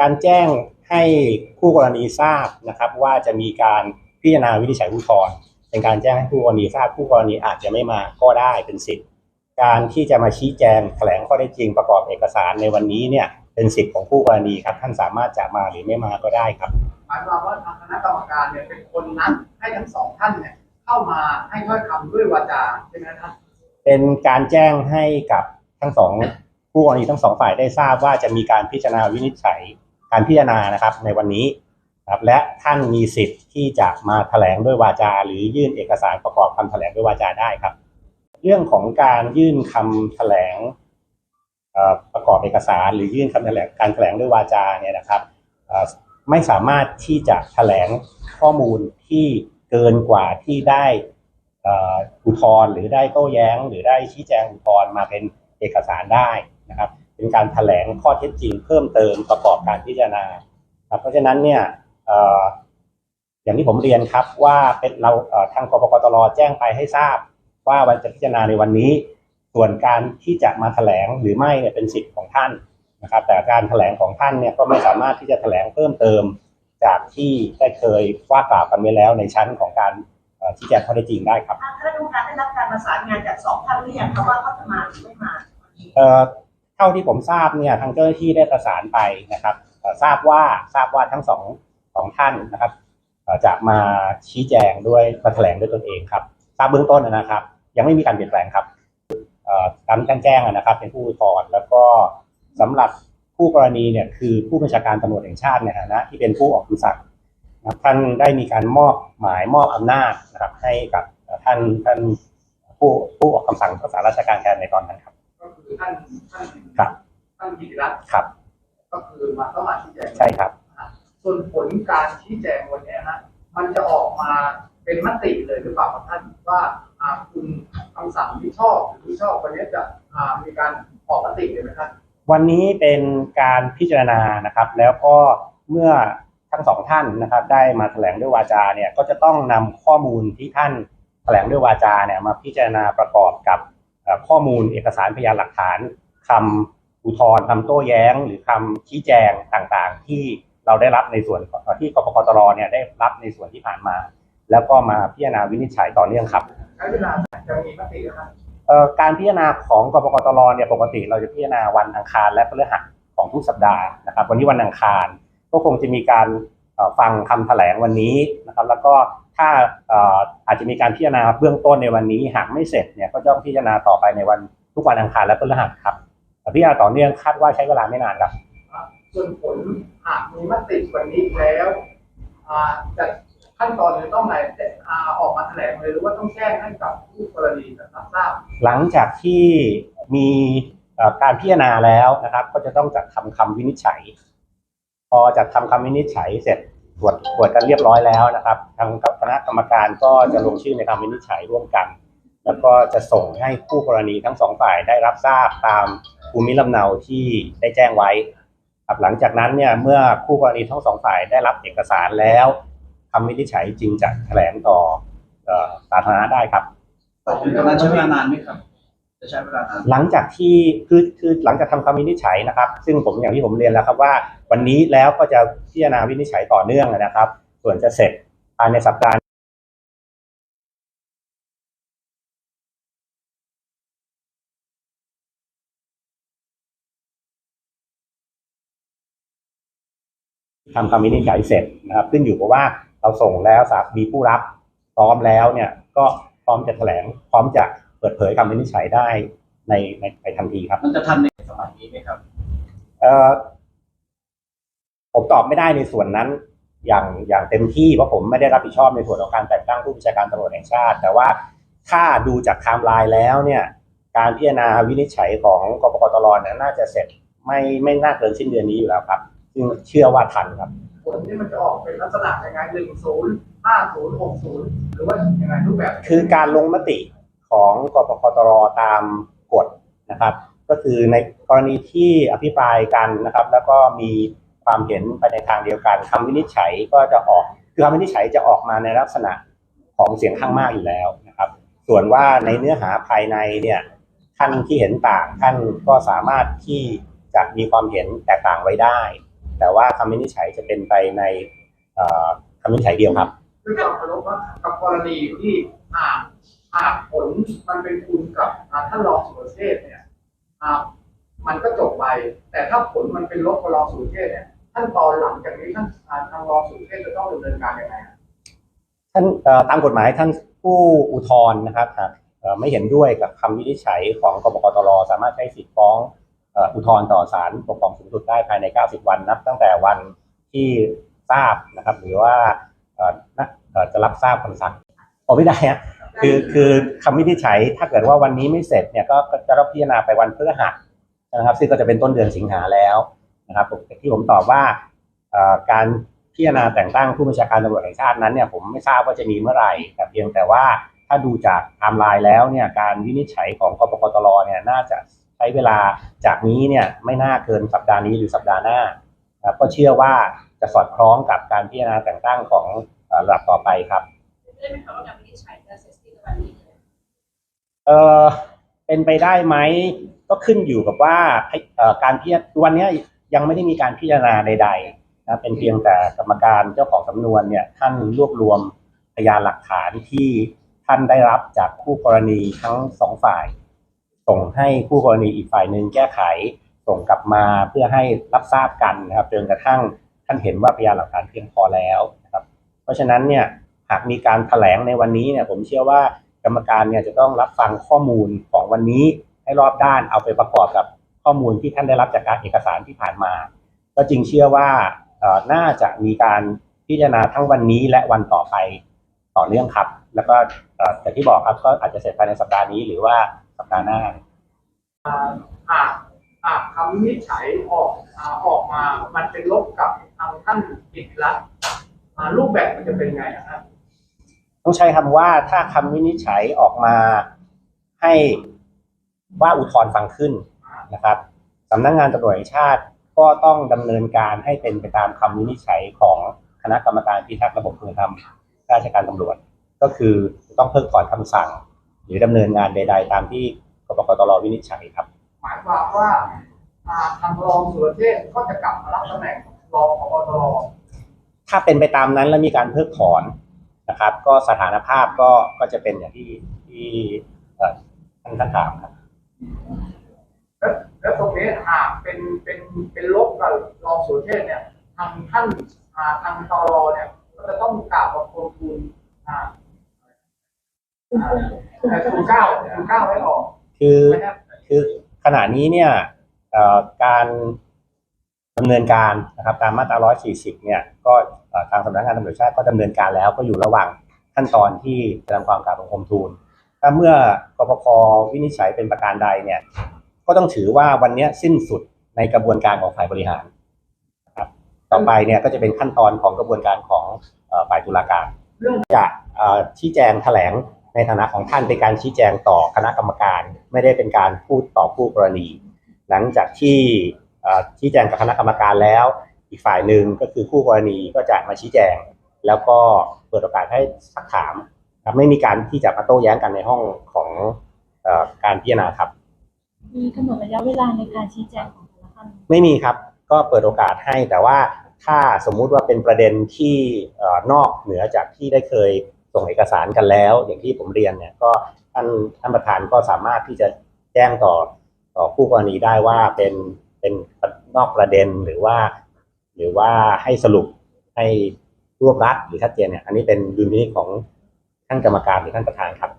การแจ้งให้คู่กรณีทราบนะครับ ว่าจะมีการพิจารณาวินิจฉัยอุทธรณ์เป็นการแจ้งให้คู่กรณีทราบคู่กรณีอาจจะไม่มาก็ได้เป็นสิทธิ์ การที่จะมาชี้แจงแถลงข้อได้จริงประกอบเอกสารในวันนี้เนี่ยเป็นสิทธิ์ของคู่กรณีครับ ท่านสามารถจะมาหรือไม่มาก็ได้ครับหมายความว่าทางคณะกรรมการเนี่ยเป็นคนนัดให้ทั้งสองท่านเนี่ยเข้ามาให้ถ้อยคำด้วยวาจาใช่ไหมครับเป็นการแจ้งให้กับทั้งสองผู้กรณีทั้งสองฝ่ายได้ทราบว่าจะมีการพิจารณาวินิจฉัย การพิจารณานะครับในวันนี้ครับและท่านมีสิทธิ์ที่จะมาแถลงด้วยวาจา หรือยื่นเอกสารประกอบคำแถลงด้วยวาจาได้ครับ เรื่องของการยื่นคำแถลงประกอบเอกสาร หรือยื่นคำแถลงการแถลงด้วยวาจาเนี่ยนะครับไม่สามารถที่จะแถลงข้อมูลที่เกินกว่าที่ได้อุทธรณ์หรือได้โต้แย้ง หรือได้ชี้แจงอุทธรณ์มาเป็นเอกสารได้นะครับ เป็นการแถลงข้อเท็จจริงเพิ่มเติมประกอบการพิจารณาครับเพราะฉะนั้นเนี่ยเอ่ออย่างที่ผมเรียนครับว่าเป็นเราเอ่อทางกปกตรแจ้งไปให้ทราบ ว่าวันจะพิจารณาในวันนี้ ส่วนการที่จะมาแถลงหรือไม่เนี่ยเป็นสิทธิ์ของท่านนะครับ แต่การแถลงของท่านเนี่ยก็ไม่สามารถที่จะแถลงเพิ่มเติม จากที่ได้เคยว่ากล่าวกันไว้แล้วในชั้นของการเอ่อชี้แจงข้อเท็จจริงได้ครับทางคณะกรรมการได้รับการประสานงานจากสองท่านหรือยังคะว่าเขาจะมาหรือไม่มาวันนี้เอ่อ เท่าที่ผมทราบเนี่ยทางเจ้าหน้าที่ได้ประสานไปนะครับทราบว่าทราบว่าทั้งสองสองท่านนะครับจะมาชี้แจงด้วยมาแถลงด้วยตนเองครับทราบเบื้องต้นนะครับ ยังไม่มีการเปลี่ยนแปลงครับตามที่ท่านแจ้งนะครับ เป็นผู้อุทธรณ์แล้วก็สำหรับผู้กรณีเนี่ยคือผู้บัญชาการตำรวจแห่งชาติในฐานะที่เป็นผู้ออกคำสั่งนะท่านได้มีการมอบหมายมอบอำนาจนะครับให้กับท่านท่านผู้ผู้ออกคำสั่งรักษาราชการแทนในตอนนั้นครับ คือท่านท่านครับท่านกิติรัตน์ครับ ก็คือมาต้องมาชี้แจงใช่ครับ ส่วนผลการชี้แจงวันเนี้ยฮะมันจะออกมาเป็นมติเลยหรือเปล่าครับท่านว่าอ่าคุณคำสั่งที่ชอบหรือไม่ชอบวันนี้จะอ่ามีการออกมติเลยไหมครับวันนี้เป็นการพิจารณานะครับ แล้วก็เมื่อทั้งสองท่านนะครับ ได้มาแถลงด้วยวาจาเนี่ยก็จะต้องนำข้อมูลที่ท่านแถลงด้วยวาจาเนี่ยมาพิจารณาประกอบกับเอ่อ ข้อมูลเอกสารพยานหลักฐานคำอุทธรณ์คำโต้แย้ง หรือคำชี้แจงต่างๆ ที่เราได้รับในส่วนของที่กปปตรเนี่ยได้รับในส่วนที่ผ่านมา แล้วก็มาพิจารณาวินิจฉัยต่อเนื่องครับใช้เวลาจะมีมตินะครับเอ่อการพิจารณาของกปปตรเนี่ยปกติเราจะพิจารณาวันอังคารและพฤหัสของทุกสัปดาห์นะครับ วันนี้วันอังคารก็คงจะมีการเอ่อ ฟังคำแถลงวันนี้นะครับแล้วก็ถ้าเอ่ออาจจะมีการพิจารณาเบื้องต้นในวันนี้หากไม่เสร็จเนี่ยก็ต้องพิจารณาต่อไปในวันทุกวันอังคารและพฤหัสครับแต่พิจารณาต่อเนื่องคาดว่าใช้เวลาไม่นานครับส่วนผลหากมีมติวันนี้แล้วอ่าจะขั้นตอนจะต้องไหนอ่าออกมาแถลงเลยหรือว่าต้องแจ้งให้กับผู้กรณีรับทราบหลังจากที่มีเอ่อการพิจารณาแล้วนะครับ ก็จะต้องจัดทำคำวินิจฉัยพ อจัดทำคำวินิจฉัยเสร็จตรวจตรวจกันเรียบร้อยแล้วนะครับ ทางคณะกรรมการก็จะลงชื่อในคำวินิจฉัยร่วมกัน แล้วก็จะส่งให้ผู้กรณีทั้งสองฝ่ายได้รับทราบตามภูมิลำเนาที่ได้แจ้งไว้ครับหลังจากนั้นเนี่ยเมื่อคู่กรณีทั้งสองฝ่ายได้รับเอกสารแล้วคำวินิจฉัยจึงจะแถลงต่อสาธารณะได้ครับถึงตอนนั้นใช้เวลานานไหมครับ จะใช้เวลาหลังจากที่คือคือหลังจากทำคำวินิจฉัยนะครับ ซึ่งผมอย่างที่ผมเรียนแล้วครับว่า วันนี้แล้วก็จะพิจารณาวินิจฉัยต่อเนื่องนะครับ ส่วนจะเสร็จภายในสัปดาห์ทำคำวินิจฉัยเสร็จนะครับ ขึ้นอยู่กับว่าเราส่งแล้วสามีผู้รับพร้อมแล้วเนี่ยก็พร้อมจะแถลงพร้อมจะ เปิดเผยคำวินิจฉัยได้ในในในทันทีครับ มันจะทันในสมัยนี้ไหมครับเอ่อผมตอบไม่ได้ในส่วนนั้น อย่างอย่างเต็มที่เพราะผมไม่ได้รับผิดชอบในส่วนของการแต่งตั้งผู้บัญชาการตำรวจแห่งชาติ แต่ว่าถ้าดูจากไทม์ไลน์แล้วเนี่ย การพิจารณาวินิจฉัยของกปปตรเนี่ยน่าจะเสร็จไม่ไม่น่าเกินสิ้นเดือนนี้อยู่แล้วครับซึ่งเชื่อว่าทันครับผลที่มันจะออกเป็นลักษณะยังไงหนึ่งศูนย์ห้าศูนย์หกศูนย์หรือว่ายังไงรูปแบบ คือการลงมติ ของกปปตรตามกฎนะครับ ก็คือในกรณีที่อภิปรายกันนะครับ แล้วก็มีความเห็นไปในทางเดียวกันคำวินิจฉัยก็จะออกคือคำวินิจฉัยจะออกมาในลักษณะของเสียงข้างมากอยู่แล้วนะครับ ส่วนว่าในเนื้อหาภายในเนี่ยท่านที่เห็นต่างท่านก็สามารถที่จะมีความเห็นแตกต่างไว้ได้ แต่ว่าคำวินิจฉัยจะเป็นไปในคำวินิจฉัยเดียวครับด้วยความเคารพว่ากับกรณีที่หาก หากผลมันเป็นคุณกับท่านรองสุรเชษเนี่ยมันก็จบไป แต่ถ้าผลมันเป็นลบกับรองสุรเชษเนี่ยขั้นตอนหลังจากนี้ท่านทางรองสุรเชษจะต้องดำเนินการยังไงครับท่านตามกฎหมายท่านผู้อุทธรณ์นะครับหากไม่เห็นด้วยกับคำวินิจฉัยของกบกตรสามารถใช้สิทธิ์ฟ้องอุทธรณ์ต่อศาลปกครองสูงสุดได้ภายใน 90 วันนับตั้งแต่วันที่ทราบนะครับ หรือว่าจะรับทราบคำสั่งโอ้ไม่ได้ฮะ คือคือคำวินิจฉัยถ้าเกิดว่าวันนี้ไม่เสร็จเนี่ยก็จะรับพิจารณาไปวันพฤหัสนะครับซึ่งก็จะเป็นต้นเดือนสิงหาแล้วนะครับผมที่ผมตอบว่าการพิจารณาแต่งตั้งผู้บัญชาการตำรวจแห่งชาตินั้นเนี่ยผมไม่ทราบว่าจะมีเมื่อไหร่แต่เพียงแต่ว่าถ้าดูจากไทม์ไลน์แล้วเนี่ยการวินิจฉัยของกปปตรเนี่ยน่าจะใช้เวลาจากนี้เนี่ยไม่น่าเกินสัปดาห์นี้หรือสัปดาห์หน้าครับก็เชื่อว่าจะสอดคล้องกับการพิจารณาแต่งตั้งของระดับต่อไปครับได้ไหมคะว่าการวินิจฉัยจะเสร็จสิ้นในวันนี้ เออเป็นไปได้ไหมก็ขึ้นอยู่กับว่าเอ่อการพิจารวันนี้ยยังไม่ได้มีการพิจารณาใดๆนะเป็นเพียงแต่กรรมการเจ้าของสำนวนเนี่ยท่านรวบรวมพยานหลักฐานที่ท่านได้รับจากคู่กรณีทั้งสองฝ่าย ส่งให้คู่กรณีอีกฝ่ายหนึ่งแก้ไข ส่งกลับมาเพื่อให้รับทราบกันนะครับจนกระทั่งท่านเห็นว่าพยานหลักฐานเพียงพอแล้วนะครับ เพราะฉะนั้นเนี่ย หากมีการแถลงในวันนี้เนี่ยผมเชื่อว่ากรรมการเนี่ยจะต้องรับฟังข้อมูลของวันนี้ให้รอบด้านเอาไปประกอบกับข้อมูลที่ท่านได้รับจากการเอกสารที่ผ่านมา ก็จึงเชื่อว่าเอ่อน่าจะมีการพิจารณาทั้งวันนี้และวันต่อไปต่อเนื่องครับ แล้วก็เอ่ออย่างที่บอกครับก็อาจจะเสร็จภายในสัปดาห์นี้หรือว่าสัปดาห์หน้าหากหากคำวินิจฉัยออกออกมา มันเป็นลบกับทางท่านอิทธิรัตน์รูปแบบมันจะเป็นไงอะครับ ต้องใช้คำว่าถ้าคำวินิจฉัยออกมาให้ว่าอุทธรณ์ฟังขึ้นนะครับสำนักงานตำรวจแห่งชาติก็ต้องดำเนินการให้เป็นไปตามคำวินิจฉัยของคณะกรรมการพิทักษ์ระบบคุณธรรมราชการตำรวจ ก็คือต้องเพิกถอนคำสั่ง หรือดำเนินงานใด ๆ ตามที่กปปตรวินิจฉัยครับหมายความว่าอ่าทางรองสุรเชษฐ์ก็จะกลับมารับตำแหน่งรองพบตรถ้าเป็นไปตามนั้นแล้วมีการเพิกถอน นะครับ ก็สถานภาพก็ก็จะเป็นอย่างที่ที่เอ่อท่านท่านถามครับแล้วแล้วตรงนี้หากเป็นเป็นเป็นลบกับรองสุรเชษฐ์เนี่ยทางท่านอ่าทางตรเนี่ยก็จะต้องกราบขอบคุณคุณอ่าอ่าแต่คุณเก้าคุณเก้าให้ออกคือนะครับคือขณะนี้เนี่ยเอ่อการดำเนินการนะครับตามมาตรา 140 เนี่ยก็เอ่อ ทางสำนักงานตำรวจชาติก็ดำเนินการแล้วก็อยู่ระหว่างขั้นตอนที่จะทำความกราบบังคมทูลถ้าเมื่อกปพวินิจฉัยเป็นประการใดเนี่ยก็ต้องถือว่าวันนี้สิ้นสุดในกระบวนการของฝ่ายบริหารครับต่อไปเนี่ยก็จะเป็นขั้นตอนของกระบวนการของฝ่ายตุลาการเรื่องจะชี้แจงแถลงในฐานะของท่านเป็นการชี้แจงต่อคณะกรรมการ ไม่ได้เป็นการพูดต่อผู้กรณี หลังจากที่ชี้แจงกับคณะกรรมการแล้ว อีกฝ่ายหนึ่งก็คือคู่กรณีก็จะมาชี้แจง แล้วก็เปิดโอกาสให้สักถามครับไม่มีการที่จะมาโต้แย้งกันในห้องของเอ่อการพิจารณาครับ มีกำหนดระยะเวลาในการชี้แจงของแต่ละท่านไม่มีครับก็เปิดโอกาสให้แต่ว่าถ้าสมมุติว่าเป็นประเด็นที่เอ่อนอกเหนือจากที่ได้เคยส่งเอกสารกันแล้ว อย่างที่ผมเรียนเนี่ยก็ท่านท่านประธานก็สามารถที่จะแจ้งต่อต่อผู้กรณีได้ว่าเป็นเป็นนอกประเด็นหรือว่า หรือว่าให้สรุปให้รวบรัดหรือชัดเจนเนี่ยอันนี้เป็นดุลพินิจของท่านกรรมการหรือท่านประธานครับ